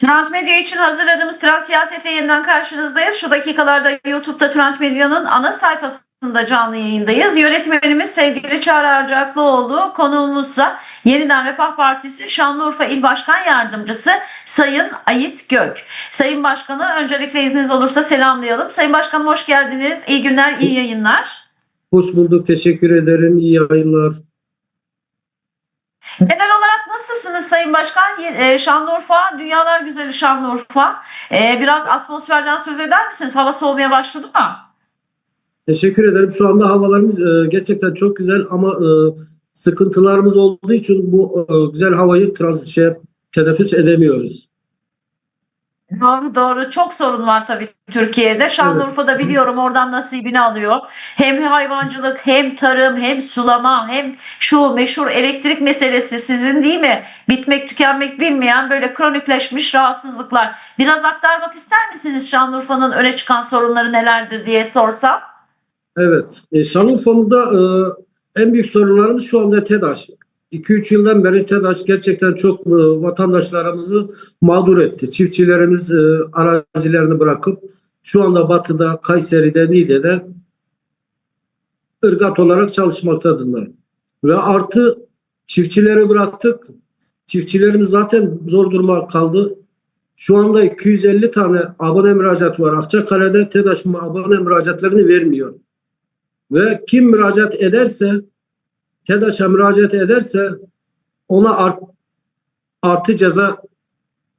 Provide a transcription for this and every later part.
Trans Medya için hazırladığımız Trans Siyaset'le yeniden karşınızdayız. Şu dakikalarda YouTube'da Trans Medya'nın ana sayfasında canlı yayındayız. Yönetmenimiz sevgili Çağrı Arcaklıoğlu, konuğumuzsa Yeniden Refah Partisi Şanlıurfa İl Başkan Yardımcısı Sayın Ayit Gök. Sayın Başkanı öncelikle izniniz olursa selamlayalım. Sayın Başkanım hoş geldiniz. İyi günler, iyi yayınlar. Hoş bulduk. Teşekkür ederim. İyi yayınlar. Genel nasılsınız Sayın Başkan? Ee, Şanlıurfa, dünyalar güzeli Şanlıurfa. Ee, biraz atmosferden söz eder misiniz? Hava soğumaya başladı mı? Teşekkür ederim. Şu anda havalarımız e, gerçekten çok güzel ama e, sıkıntılarımız olduğu için bu e, güzel havayı trans şey teneffüs edemiyoruz. Doğru doğru. Çok sorun var tabii Türkiye'de. Şanlıurfa'da biliyorum oradan nasibini alıyor. Hem hayvancılık hem tarım hem sulama hem şu meşhur elektrik meselesi sizin değil mi? Bitmek tükenmek bilmeyen böyle kronikleşmiş rahatsızlıklar. Biraz aktarmak ister misiniz Şanlıurfa'nın öne çıkan sorunları nelerdir diye sorsam? Evet. E, Şanlıurfa'mızda e, en büyük sorunlarımız şu anda TEDAŞ. 2-3 yıldan beri TEDAŞ gerçekten çok e, vatandaşlarımızı mağdur etti. Çiftçilerimiz e, arazilerini bırakıp şu anda Batı'da, Kayseri'de, Niğde'de ırgat olarak çalışmaktadırlar. Ve artı çiftçileri bıraktık. Çiftçilerimiz zaten zor duruma kaldı. Şu anda 250 tane abone müracaat var. Akçakale'de TEDAŞ abone müracaatlarını vermiyor. Ve kim müracaat ederse TEDAŞ'a müracaat ederse ona art, artı ceza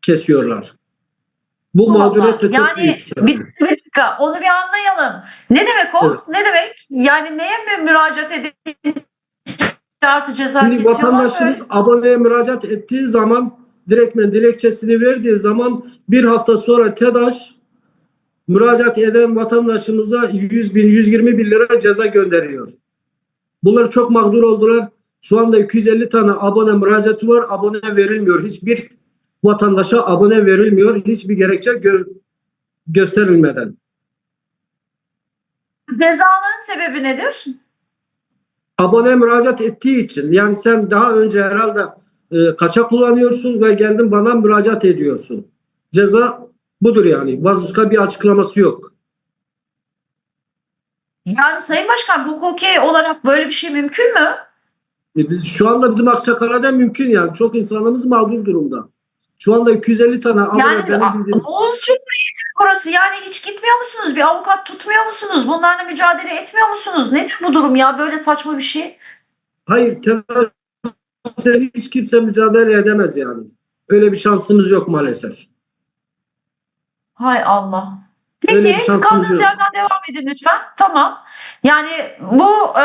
kesiyorlar. Bu Allah mağduriyet de çok yani büyük. bir, bir dakika onu bir anlayalım. Ne demek o? Evet. Ne demek? Yani neye mi müracaat edin artı ceza Şimdi vatandaşımız aboneye müracaat ettiği zaman direktmen dilekçesini verdiği zaman bir hafta sonra TEDAŞ müracaat eden vatandaşımıza 100 bin 120 bin lira ceza gönderiyor. Bunlar çok mağdur oldular. Şu anda 250 tane abone müracaatı var. Abone verilmiyor. Hiçbir vatandaşa abone verilmiyor. Hiçbir gerekçe gö- gösterilmeden. Cezaların sebebi nedir? abone müracaat ettiği için yani sen daha önce herhalde e, kaçak kullanıyorsun ve geldin bana müracaat ediyorsun. Ceza budur yani. Başka bir açıklaması yok. Yani Sayın Başkan hukuki olarak böyle bir şey mümkün mü? E, biz, şu anda bizim Akçakale'de mümkün yani. Çok insanımız mağdur durumda. Şu anda 250 tane Yani benim Oğuz Cumhuriyeti burası yani hiç gitmiyor musunuz? Bir avukat tutmuyor musunuz? Bunlarla mücadele etmiyor musunuz? Nedir bu durum ya böyle saçma bir şey? Hayır terörle hiç kimse mücadele edemez yani. Öyle bir şansımız yok maalesef. Hay Allah. Peki kaldığınız yerden devam edin lütfen. Tamam. Yani bu e,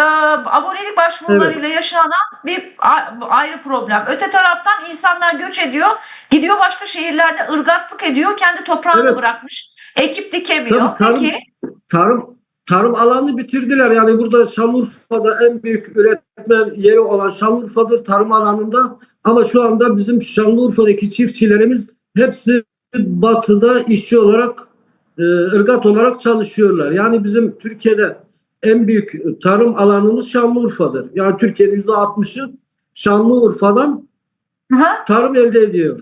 abonelik başvurularıyla yaşanan bir ayrı problem. Öte taraftan insanlar göç ediyor. Gidiyor başka şehirlerde ırgatlık ediyor. Kendi toprağını Evet. bırakmış. Ekip dikemiyor. Tabii, tarım- Peki. tarım tarım alanını bitirdiler. Yani burada Şanlıurfa'da en büyük üretmen yeri olan Şanlıurfa'dır tarım alanında. Ama şu anda bizim Şanlıurfa'daki çiftçilerimiz hepsi batıda işçi olarak e, ırgat olarak çalışıyorlar. Yani bizim Türkiye'de en büyük tarım alanımız Şanlıurfa'dır. Yani Türkiye'nin %60'ı Şanlıurfa'dan Hı? tarım elde ediyor.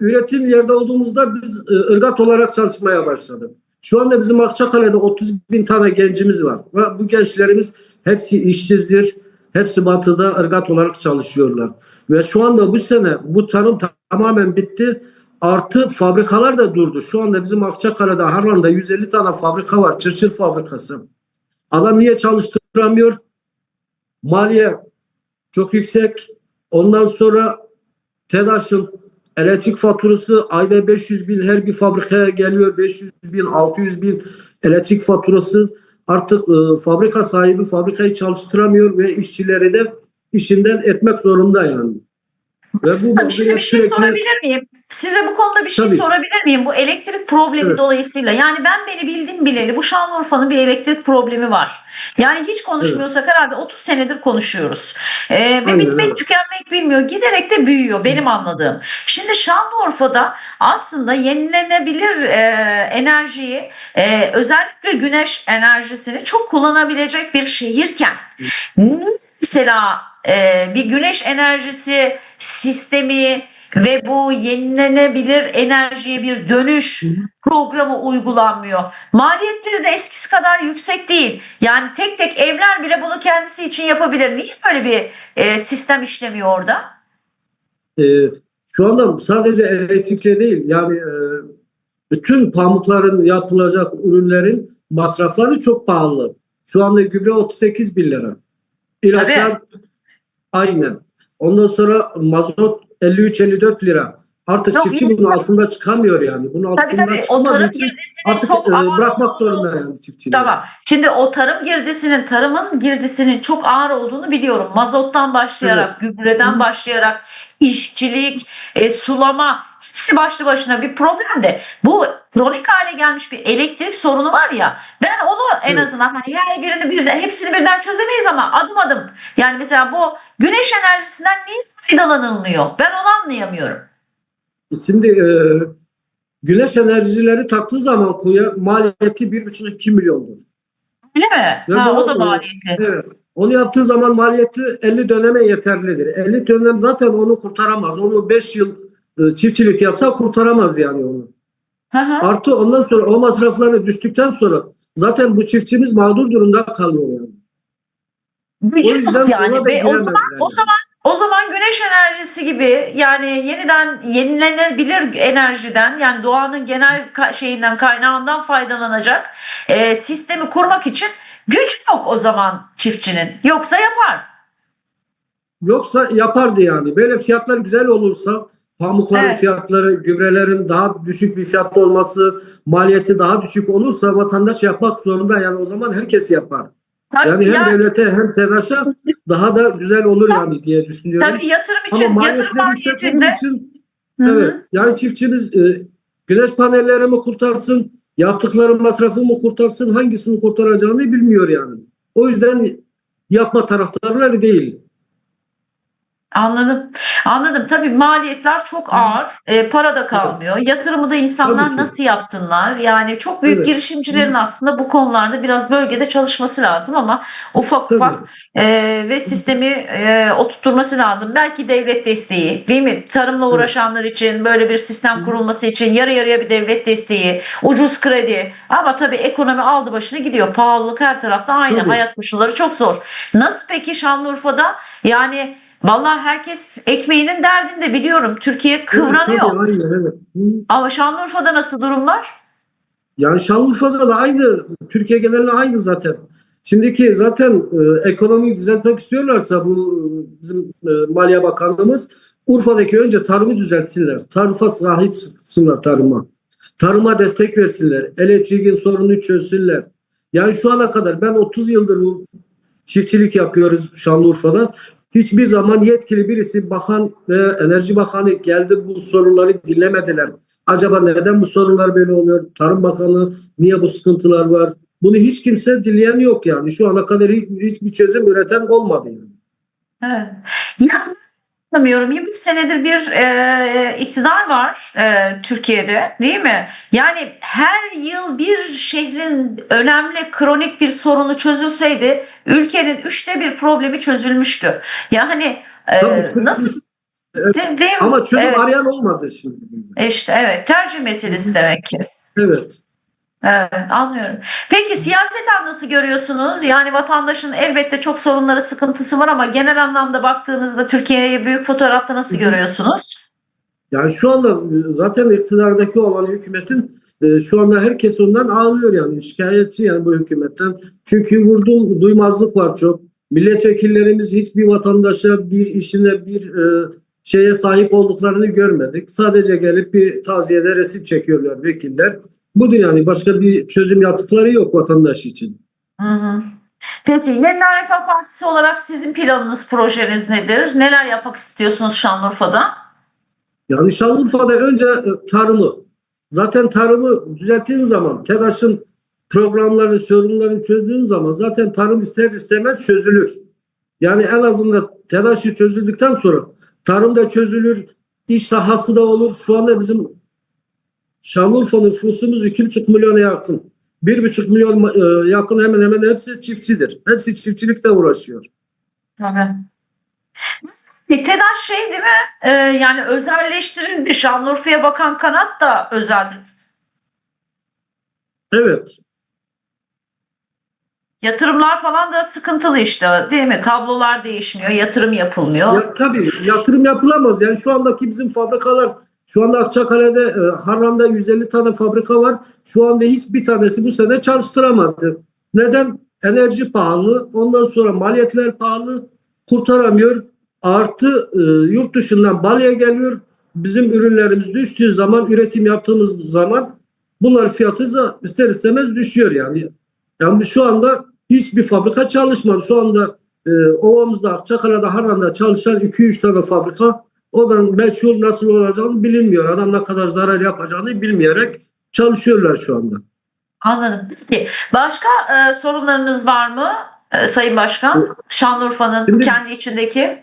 Üretim yerde olduğumuzda biz e, ırgat olarak çalışmaya başladık. Şu anda bizim Akçakale'de 30 bin tane gencimiz var. Ve bu gençlerimiz hepsi işsizdir. Hepsi batıda ırgat olarak çalışıyorlar. Ve şu anda bu sene bu tarım tamamen bitti. Artı fabrikalar da durdu. Şu anda bizim Akçakale'de Harlan'da 150 tane fabrika var. Çırçır fabrikası. Adam niye çalıştıramıyor? Maliye çok yüksek. Ondan sonra TEDAŞ'ın elektrik faturası ayda 500 bin her bir fabrikaya geliyor. 500 bin, 600 bin elektrik faturası. Artık e, fabrika sahibi fabrikayı çalıştıramıyor ve işçileri de işinden etmek zorunda yani. Ve bu Şimdi bir mağduriyet şey sürekli- sorabilir miyim? Size bu konuda bir şey Tabii. sorabilir miyim? Bu elektrik problemi Evet. dolayısıyla. Yani ben beni bildim bileli bu Şanlıurfa'nın bir elektrik problemi var. Yani hiç konuşmuyorsak herhalde 30 senedir konuşuyoruz. Ee, ve Aynen bitmek öyle. tükenmek bilmiyor. Giderek de büyüyor benim anladığım. Şimdi Şanlıurfa'da aslında yenilenebilir e, enerjiyi e, özellikle güneş enerjisini çok kullanabilecek bir şehirken mesela e, bir güneş enerjisi sistemi ve bu yenilenebilir enerjiye bir dönüş programı uygulanmıyor. Maliyetleri de eskisi kadar yüksek değil. Yani tek tek evler bile bunu kendisi için yapabilir. Niye böyle bir e, sistem işlemiyor orada? Ee, şu anda sadece elektrikle değil yani e, bütün pamukların yapılacak ürünlerin masrafları çok pahalı. Şu anda gübre 38 bin lira. İlaçlar aynen. Ondan sonra mazot 53-54 lira. Artık Çok çiftçi iyi. bunun altında çıkamıyor yani. Bunun Tabii altından tabii o tarım için girdisinin artık çok e, ağır bırakmak zorunda yani çiftçiliği. Tamam. Şimdi o tarım girdisinin, tarımın girdisinin çok ağır olduğunu biliyorum. Mazottan başlayarak, gübreden Hı. başlayarak, işçilik, e, sulama hepsi başlı başına bir problem de bu kronik hale gelmiş bir elektrik sorunu var ya ben onu en Evet. azından hani her birini birden hepsini birden çözemeyiz ama adım adım yani mesela bu güneş enerjisinden niye faydalanılmıyor? Ben onu anlayamıyorum. Şimdi e, güneş enerjileri taktığı zaman kuya maliyeti 1,5-2 milyondur. Öyle mi? Ve Ha, o da bunu- maliyetli. Evet. Onu yaptığı zaman maliyeti 50 döneme yeterlidir. 50 dönem zaten onu kurtaramaz. Onu 5 yıl e, çiftçilik yapsa kurtaramaz yani onu. Hı. Artı ondan sonra o masrafları düştükten sonra zaten bu çiftçimiz mağdur durumda kalıyor yani. Gücü O yüzden yani. Ve o zaman o yani. zaman o zaman güneş enerjisi gibi yani yeniden yenilenebilir enerjiden yani doğanın genel şeyinden kaynağından faydalanacak e, sistemi kurmak için güç yok o zaman çiftçinin. Yoksa yapar. Yoksa yapardı yani. Böyle fiyatlar güzel olursa pamukların Evet. fiyatları, gübrelerin daha düşük bir fiyatta olması, maliyeti daha düşük olursa vatandaş yapmak zorunda yani o zaman herkes yapar. Tabii, Yani hem ya- devlete hem TEDAŞ'a daha da güzel olur yani diye düşünüyorum. tabii yatırım Ama için yatırım yüksek olduğu maliyetinde için Hı hı. evet yani çiftçimiz e, güneş panelleri mi kurtarsın, yaptıkları masrafı mı kurtarsın, hangisini kurtaracağını bilmiyor yani. O yüzden yapma taraftarları değil. Anladım. Anladım. Tabii maliyetler çok ağır. E, para da kalmıyor. Yatırımı da insanlar nasıl yapsınlar? Yani çok büyük Evet. girişimcilerin aslında bu konularda biraz bölgede çalışması lazım ama ufak Tabii. ufak e, ve sistemi e, oturtturması lazım. Belki devlet desteği, değil mi? Tarımla Evet. uğraşanlar için böyle bir sistem kurulması için yarı yarıya bir devlet desteği, ucuz kredi. Ama tabii ekonomi aldı başını gidiyor. Pahalılık her tarafta aynı. Tabii. Hayat koşulları çok zor. Nasıl peki Şanlıurfa'da? Yani Vallahi herkes ekmeğinin derdinde biliyorum. Türkiye Evet, kıvranıyor. tabii, aynen, evet. Ama Şanlıurfa'da nasıl durumlar? Yani Şanlıurfa'da da aynı, Türkiye genelinde aynı zaten. Şimdiki zaten e, ekonomiyi düzeltmek istiyorlarsa bu e, bizim e, Maliye Bakanlığımız Urfa'daki önce tarımı düzeltsinler. Tarifa sahip çıksınlar tarıma. Tarıma destek versinler. Elektriğin sorununu çözsünler. Yani şu ana kadar ben 30 yıldır bu çiftçilik yapıyoruz Şanlıurfa'da. Hiçbir zaman yetkili birisi bakan ve enerji bakanı geldi bu sorunları dinlemediler. Acaba neden bu sorunlar böyle oluyor? Tarım Bakanı niye bu sıkıntılar var? Bunu hiç kimse dinleyen yok yani. Şu ana kadar hiç, hiçbir çözüm üreten olmadı yani. Evet. Ya anlamıyorum. 20 senedir bir e, iktidar var e, Türkiye'de değil mi? Yani her yıl bir şehrin önemli kronik bir sorunu çözülseydi ülkenin üçte bir problemi çözülmüştü. Yani e, Tabii, nasıl Evet. De- değil mi? Ama çözüm Evet. arayan olmadı şimdi. İşte evet tercih meselesi demek ki. Evet. Evet, anlıyorum. Peki siyaseten nasıl görüyorsunuz? Yani vatandaşın elbette çok sorunları, sıkıntısı var ama genel anlamda baktığınızda Türkiye'yi büyük fotoğrafta nasıl görüyorsunuz? Yani şu anda e, zaten iktidardaki olan hükümetin e, şu anda herkes ondan ağlıyor yani şikayetçi yani bu hükümetten. Çünkü vurdum duymazlık var çok. Milletvekillerimiz hiçbir vatandaşa bir işine bir e, şeye sahip olduklarını görmedik. Sadece gelip bir taziyede resim çekiyorlar vekiller. Budur yani başka bir çözüm yaptıkları yok vatandaş için. Hı hı. Peki Yeniden Refah Partisi olarak sizin planınız, projeniz nedir? Neler yapmak istiyorsunuz Şanlıurfa'da? Yani Şanlıurfa'da önce e, tarımı. Zaten tarımı düzelttiğin zaman, TEDAŞ'ın programları, sorunlarını çözdüğün zaman zaten tarım ister istemez çözülür. Yani en azından TEDAŞ'ı çözüldükten sonra tarım da çözülür, iş sahası da olur. Şu anda bizim Şanlıurfa nüfusumuz 2,5 milyona yakın. 1,5 milyon e, yakın hemen hemen hepsi çiftçidir. Hepsi çiftçilikle uğraşıyor. Tabii. TEDAŞ şey değil mi? Ee, yani özelleştirildi. Şanlıurfa'ya bakan kanat da özel. Evet. Yatırımlar falan da sıkıntılı işte değil mi? Kablolar değişmiyor, yatırım yapılmıyor. Ya, tabii yatırım yapılamaz. Yani şu andaki bizim fabrikalar şu anda Akçakale'de e, Harran'da 150 tane fabrika var. Şu anda hiçbir tanesi bu sene çalıştıramadı. Neden? Enerji pahalı. Ondan sonra maliyetler pahalı. Kurtaramıyor. Artı e, yurt dışından balya geliyor. Bizim ürünlerimiz düştüğü zaman, üretim yaptığımız zaman bunlar fiyatı da ister istemez düşüyor yani. Yani şu anda hiçbir fabrika çalışmadı. Şu anda e, ovamızda, Akçakale'de, Harran'da çalışan 2-3 tane fabrika o da meçhul nasıl olacağını bilinmiyor. Adam ne kadar zarar yapacağını bilmeyerek çalışıyorlar şu anda. Anladım. Peki. Başka e, sorunlarınız var mı e, Sayın Başkan? Şanlıurfa'nın Şimdi- kendi içindeki.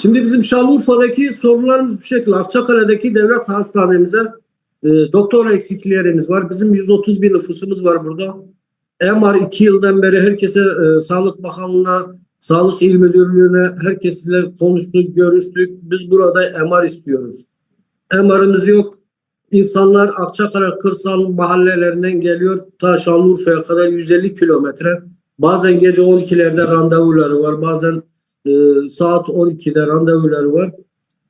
Şimdi bizim Şanlıurfa'daki sorunlarımız bu şekilde. Akçakale'deki devlet hastanemize e, doktor eksikliklerimiz var. Bizim 130 bin nüfusumuz var burada. MR 2 yıldan beri herkese e, Sağlık Bakanlığı'na, Sağlık İl Müdürlüğü'ne herkesle konuştuk, görüştük. Biz burada MR istiyoruz. MR'ımız yok. İnsanlar Akçakale kırsal mahallelerinden geliyor. Ta Şanlıurfa'ya kadar 150 kilometre. Bazen gece 12'lerde randevuları var. Bazen e, saat 12'de randevuları var.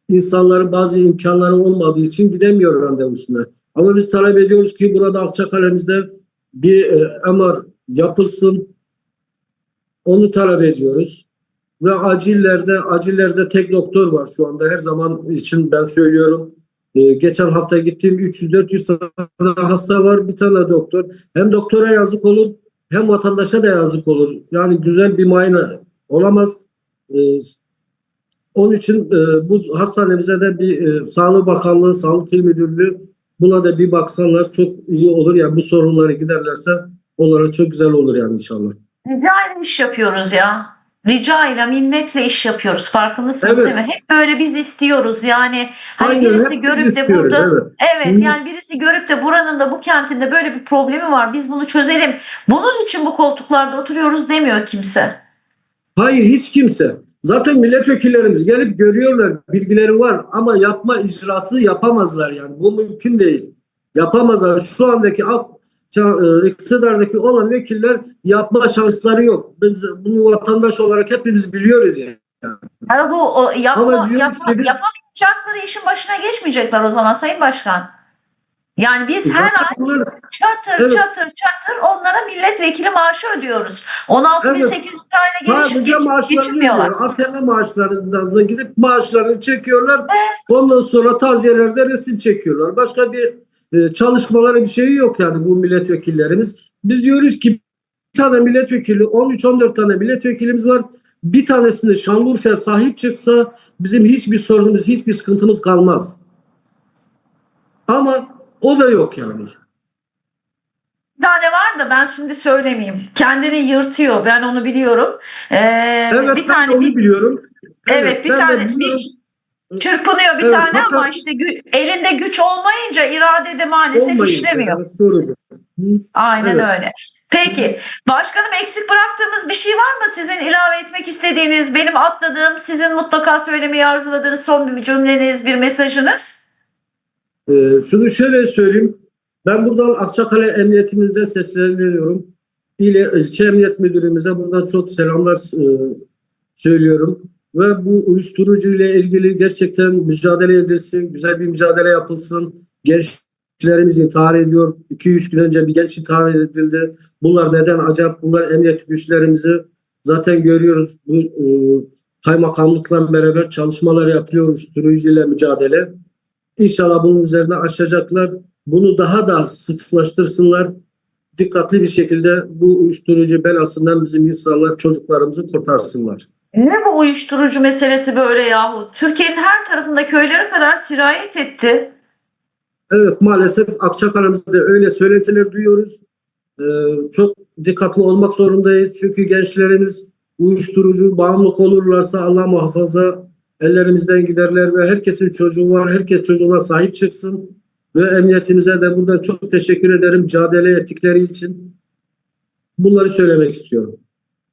İnsanların bazı imkanları olmadığı için gidemiyor randevusuna. Ama biz talep ediyoruz ki burada Akçakale'mizde bir e, MR yapılsın. Onu talep ediyoruz. Ve acillerde acillerde tek doktor var şu anda. Her zaman için ben söylüyorum. E, geçen hafta gittiğim 300-400 tane hasta var. Bir tane doktor. Hem doktora yazık olur hem vatandaşa da yazık olur. Yani güzel bir muayene olamaz. Ee, onun için e, bu hastanemize de bir e, Sağlık Bakanlığı, Sağlık İl Müdürlüğü buna da bir baksanlar çok iyi olur. Yani bu sorunları giderlerse onlara çok güzel olur yani inşallah. Rica ile iş yapıyoruz ya. Rica ile minnetle iş yapıyoruz. Farkındasınız Evet. değil mi? Hep böyle biz istiyoruz yani. Hani Aynen, birisi görüp de burada evet. Evet Hı. yani birisi görüp de buranın da bu kentinde böyle bir problemi var. Biz bunu çözelim. Bunun için bu koltuklarda oturuyoruz demiyor kimse. Hayır hiç kimse. Zaten milletvekillerimiz gelip görüyorlar, bilgileri var ama yapma icraatı yapamazlar yani. Bu mümkün değil. Yapamazlar. Şu andaki AK, iktidardaki olan vekiller yapma şansları yok. Biz bunu vatandaş olarak hepimiz biliyoruz yani. Yani bu o, yapma, yapma, biz- yapamayacakları işin başına geçmeyecekler o zaman Sayın Başkan. Yani biz her ay bunlar- çatır Evet. çatır çatır onlara milletvekili maaşı ödüyoruz. 16.800 lirayla Sadece geliş, geç, maaşlarını geçinmiyorlar. veriyor. ATM maaşlarından da gidip maaşlarını çekiyorlar. Ondan sonra taziyelerde resim çekiyorlar. Başka bir e, çalışmaları bir şeyi yok yani bu milletvekillerimiz. Biz diyoruz ki bir tane milletvekili 13-14 tane milletvekilimiz var. Bir tanesini Şanlıurfa'ya sahip çıksa bizim hiçbir sorunumuz, hiçbir sıkıntımız kalmaz. Ama o da yok yani. Bir tane var da ben şimdi söylemeyeyim. Kendini yırtıyor. Ben onu biliyorum. Ee, Evet bir ben tane onu bir, biliyorum. evet, bir ben de tane bir çırpınıyor bir Evet, tane hatta- ama işte gü- elinde güç olmayınca iradede maalesef Olmayınca, işlemiyor. evet, doğrudur. Hı. Aynen Evet. öyle. Peki başkanım eksik bıraktığımız bir şey var mı sizin ilave etmek istediğiniz, benim atladığım, sizin mutlaka söylemeyi arzuladığınız son bir cümleniz, bir mesajınız? Ee, şunu şöyle söyleyeyim. Ben buradan Akçakale Emniyetimize sesleniyorum. İle, ilçe Emniyet Müdürümüze buradan çok selamlar e, söylüyorum. Ve bu uyuşturucu ile ilgili gerçekten mücadele edilsin. Güzel bir mücadele yapılsın. Gençlerimiz intihar ediyor. 2-3 gün önce bir genç intihar edildi. Bunlar neden acaba? Bunlar emniyet güçlerimizi zaten görüyoruz. Bu e, kaymakamlıkla beraber çalışmalar yapılıyor uyuşturucu ile mücadele. İnşallah bunun üzerine aşacaklar. Bunu daha da sıklaştırsınlar. Dikkatli bir şekilde bu uyuşturucu belasından bizim insanlar, çocuklarımızı kurtarsınlar. Ne bu uyuşturucu meselesi böyle yahu? Türkiye'nin her tarafında köylere kadar sirayet etti. Evet maalesef Akçakale'mizde öyle söylentiler duyuyoruz. Ee, çok dikkatli olmak zorundayız. Çünkü gençlerimiz uyuşturucu bağımlılık olurlarsa Allah muhafaza ellerimizden giderler ve herkesin çocuğu var. Herkes çocuğuna sahip çıksın. Ve emniyetimize de buradan çok teşekkür ederim mücadele ettikleri için. Bunları söylemek istiyorum.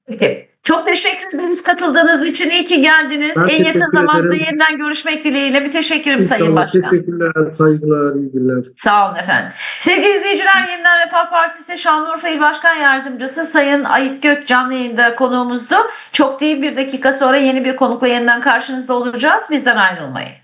Peki. Çok teşekkür ederiz katıldığınız için. İyi ki geldiniz. Ben en yakın zamanda ederim. yeniden görüşmek dileğiyle. Bir teşekkürüm Sayın İnşallah. Başkan. Teşekkürler, saygılar, iyi günler. Sağ olun efendim. Sevgili izleyiciler Yeniden Refah Partisi Şanlıurfa İl Başkan Yardımcısı Sayın Ait Gök canlı yayında konuğumuzdu. Çok değil bir dakika sonra yeni bir konukla yeniden karşınızda olacağız. Bizden ayrılmayın.